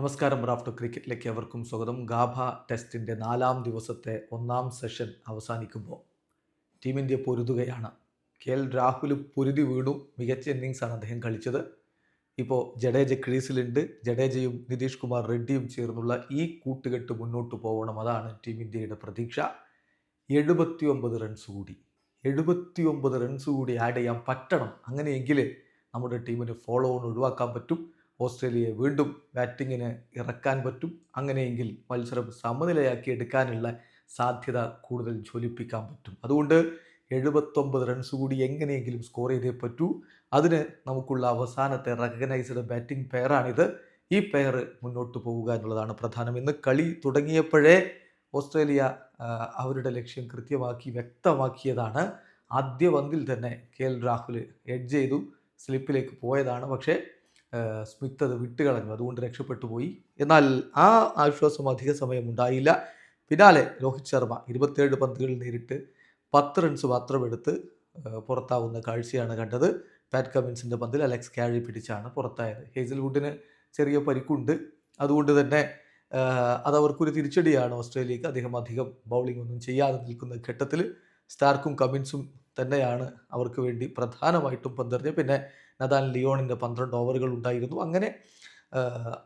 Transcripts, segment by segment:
നമസ്കാരം റാഫ്റ്റർ ക്രിക്കറ്റിലേക്ക് അവർക്കും സ്വാഗതം. ഗാഭ ടെസ്റ്റിന്റെ നാലാം ദിവസത്തെ ഒന്നാം സെഷൻ അവസാനിക്കുമ്പോൾ ടീം ഇന്ത്യ പൊരുതുകയാണ്. കെ എൽ രാഹുൽ പൊരുതി വീണു. മികച്ച ഇന്നിങ്സാണ് അദ്ദേഹം കളിച്ചത്. ഇപ്പോൾ ജഡേജ ക്രീസിലുണ്ട്. ജഡേജയും നിതീഷ് കുമാർ റെഡ്ഡിയും ചേർന്നുള്ള ഈ കൂട്ടുകെട്ട് മുന്നോട്ട് പോകണം അതാണ് ടീം ഇന്ത്യയുടെ പ്രതീക്ഷ. എഴുപത്തി ഒമ്പത് റൺസ് കൂടി. എഴുപത്തി ഒമ്പത് റൺസ് കൂടി ആഡ് ചെയ്യാൻ പറ്റണം. അങ്ങനെയെങ്കിൽ നമ്മുടെ ടീമിന് ഫോളോ ഓൺ ഒഴിവാക്കാൻ പറ്റും. ഓസ്ട്രേലിയയെ വീണ്ടും ബാറ്റിങ്ങിന് ഇറക്കാൻ പറ്റും. അങ്ങനെയെങ്കിൽ മത്സരം സമനിലയാക്കി എടുക്കാനുള്ള സാധ്യത കൂടുതൽ ജ്വലിപ്പിക്കാൻ പറ്റും. അതുകൊണ്ട് എഴുപത്തൊമ്പത് റൺസ് കൂടി എങ്ങനെയെങ്കിലും സ്കോർ ചെയ്തേ പറ്റൂ. അതിന് നമുക്കുള്ള അവസാനത്തെ റെക്കഗ്നൈസ്ഡ് ബാറ്റിംഗ് പെയറാണിത് ഈ പെയർ മുന്നോട്ട് പോവുക എന്നുള്ളതാണ് പ്രധാനം. ഇന്ന് കളി തുടങ്ങിയപ്പോഴേ ഓസ്ട്രേലിയ അവരുടെ ലക്ഷ്യം കൃത്യമാക്കി വ്യക്തമാക്കിയതാണ്. ആദ്യ പന്തിൽ തന്നെ കെ എൽ രാഹുൽ എഡ്ജ് ചെയ്തു. സ്ലിപ്പിലേക്ക് പോയതാണ്. പക്ഷേ സ്മിത്ത് അത് വിട്ടുകളഞ്ഞു. അതുകൊണ്ട് രക്ഷപ്പെട്ടു പോയി. എന്നാൽ ആ ആശ്വാസം അധിക സമയം ഉണ്ടായില്ല. പിന്നാലെ രോഹിത് ശർമ്മ ഇരുപത്തേഴ് പന്തുകൾ നേരിട്ട് പത്ത് റൺസ് മാത്രം എടുത്ത് പുറത്താവുന്ന കാഴ്ചയാണ് കണ്ടത്. പാറ്റ് കമിൻസിന്റെ പന്തിൽ അലക്സ് കാഴി പിടിച്ചാണ് പുറത്തായത്. ഹേസൽവുഡിന് ചെറിയ പരിക്കുണ്ട്. അതുകൊണ്ട് തന്നെ അതവർക്കൊരു തിരിച്ചടിയാണ് ഓസ്ട്രേലിയക്ക്. അദ്ദേഹം അധികം ബൗളിംഗ് ഒന്നും ചെയ്യാതെ നിൽക്കുന്ന ഘട്ടത്തിൽ സ്റ്റാർക്കും കമിൻസും തന്നെയാണ് അവർക്ക് വേണ്ടി പ്രധാനമായിട്ടും പന്തെറിഞ്ഞത്. പിന്നെ നദാൻ ലിയോണിന്റെ പന്ത്രണ്ട് ഓവറുകൾ ഉണ്ടായിരുന്നു. അങ്ങനെ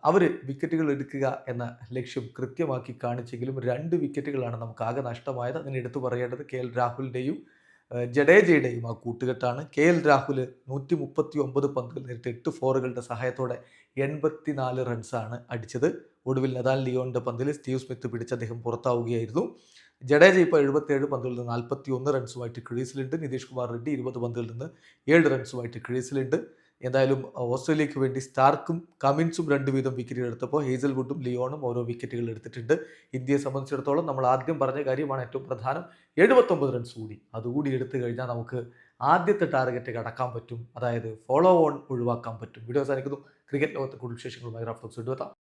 അവർ വിക്കറ്റുകൾ എടുക്കുക എന്ന ലക്ഷ്യം കൃത്യമാക്കി കാണിച്ചെങ്കിലും രണ്ട് വിക്കറ്റുകളാണ് നമുക്ക് ആകെ നഷ്ടമായത്. അതിന് എടുത്തു പറയേണ്ടത് കെ എൽ രാഹുലിന്റെയും ജഡേജയുടെയും ആ കൂട്ടുകെട്ടാണ്. കെ എൽ രാഹുൽ നൂറ്റി മുപ്പത്തി ഒമ്പത് പന്തുകൾ നേരിട്ട് എട്ട് ഫോറുകളുടെ സഹായത്തോടെ എൺപത്തിനാല് റൺസാണ് അടിച്ചത്. ഒടുവിൽ നദാൻ ലിയോണിന്റെ പന്തിൽ സ്റ്റീവ് സ്മിത്ത് പിടിച്ച് അദ്ദേഹം പുറത്താവുകയായിരുന്നു. ജഡേജ ഇപ്പോൾ എഴുപത്തിയേഴ് പന്തുകളിൽ നിന്ന് നാൽപ്പത്തി ഒന്ന് റൺസുമായിട്ട് ക്രീസിലുണ്ട്. നിതീഷ് കുമാർ റെഡ്ഡി ഇരുപത് പന്തുകളിൽ നിന്ന് ഏഴ് റൺസുമായിട്ട് ക്രീസിലുണ്ട്. എന്തായാലും ഓസ്ട്രേലിയക്ക് വേണ്ടി സ്റ്റാർക്കും കമിൻസും രണ്ട് വീതം വിക്കറ്റുകൾ എടുത്തപ്പോൾ ഹേസൽവുഡും ലിയോണും ഓരോ വിക്കറ്റുകൾ എടുത്തിട്ടുണ്ട്. ഇന്ത്യയെ സംബന്ധിച്ചിടത്തോളം നമ്മൾ ആദ്യം പറഞ്ഞ കാര്യമാണ് ഏറ്റവും പ്രധാനം. എഴുപത്തൊമ്പത് റൺസ് കൂടി. അതുകൂടി എടുത്തു കഴിഞ്ഞാൽ നമുക്ക് ആദ്യത്തെ ടാർഗറ്റ് കടക്കാൻ പറ്റും. അതായത് ഫോളോ ഓൺ ഒഴിവാക്കാൻ പറ്റും. വീഡിയോ അവസാനിക്കുന്നു. ക്രിക്കറ്റ് ലോകത്തെ കൂടുതൽ വിശേഷങ്ങളുമായി റഫ്ലോക്സ് എടുത്താം